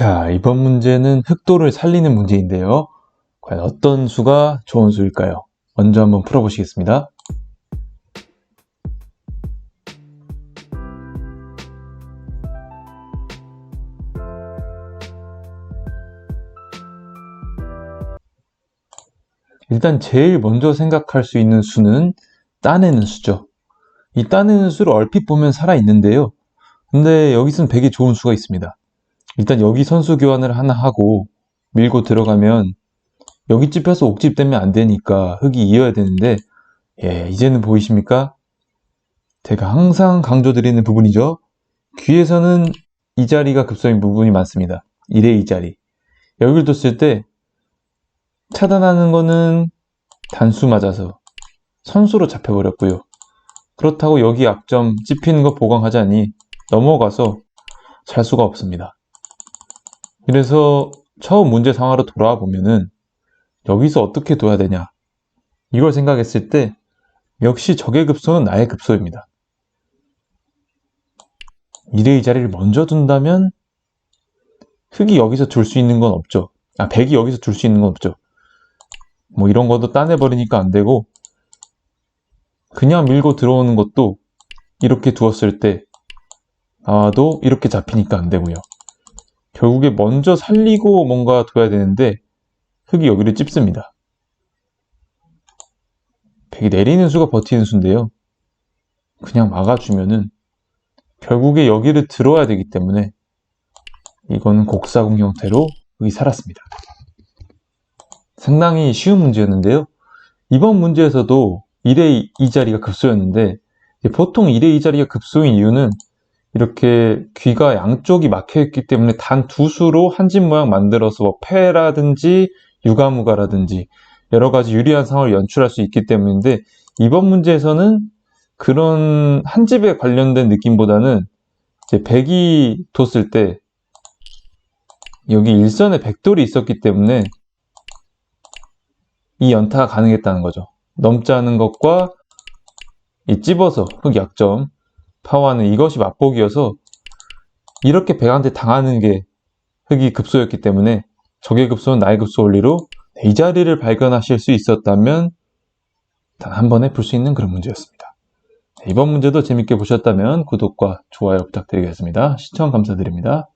자, 이번 문제는 흑도를 살리는 문제인데요. 과연 어떤 수가 좋은 수일까요? 먼저 한번 풀어보시겠습니다. 일단 제일 먼저 생각할 수 있는 수는 따내는 수죠. 이 따내는 수를 얼핏 보면 살아있는데요. 근데 여기서는 되게 좋은 수가 있습니다. 일단 여기 선수 교환을 하나 하고 밀고 들어가면 여기 찝혀서 옥집 되면 안 되니까 흙이 이어야 되는데 예, 이제는 보이십니까? 제가 항상 강조드리는 부분이죠. 귀에서는 이 자리가 급소인 부분이 많습니다. 1의 이 자리. 여기를 뒀을 때 차단하는 거는 단수 맞아서 선수로 잡혀버렸고요. 그렇다고 여기 앞점 찝히는 거 보강하자니 넘어가서 잘 수가 없습니다. 그래서 처음 문제 상황으로 돌아와 보면은 여기서 어떻게 둬야 되냐 이걸 생각했을 때 역시 적의 급소는 나의 급소입니다. 1의 이 자리를 먼저 둔다면 흙이 여기서 둘수 있는 건 없죠. 아, 백이 여기서 둘수 있는 건 없죠. 뭐 이런 것도 따내버리니까 안 되고 그냥 밀고 들어오는 것도 이렇게 두었을 때 나와도 이렇게 잡히니까 안 되고요. 결국에 먼저 살리고 뭔가 둬야 되는데 흙이 여기를 찝습니다. 백이 내리는 수가 버티는 수인데요. 그냥 막아주면은 결국에 여기를 들어야 되기 때문에 이거는 곡사공 형태로 흙이 살았습니다. 상당히 쉬운 문제였는데요. 이번 문제에서도 1의 이 자리가 급소였는데 보통 1의 이 자리가 급소인 이유는 이렇게 귀가 양쪽이 막혀 있기 때문에 단 두 수로 한 집 모양 만들어서 뭐 패라든지 유가무가라든지 여러 가지 유리한 상황을 연출할 수 있기 때문인데 이번 문제에서는 그런 한 집에 관련된 느낌보다는 이제 백이 뒀을 때 여기 일선에 백돌이 있었기 때문에 이 연타가 가능했다는 거죠. 않은 것과 이 찝어서 흑 약점 파워하는 이것이 맛보기여서 이렇게 백한테 당하는 게 흑이 급소였기 때문에 적의 급소는 나의 급소 원리로 이 자리를 발견하실 수 있었다면 단 한 번에 풀 수 있는 그런 문제였습니다. 이번 문제도 재밌게 보셨다면 구독과 좋아요 부탁드리겠습니다. 시청 감사드립니다.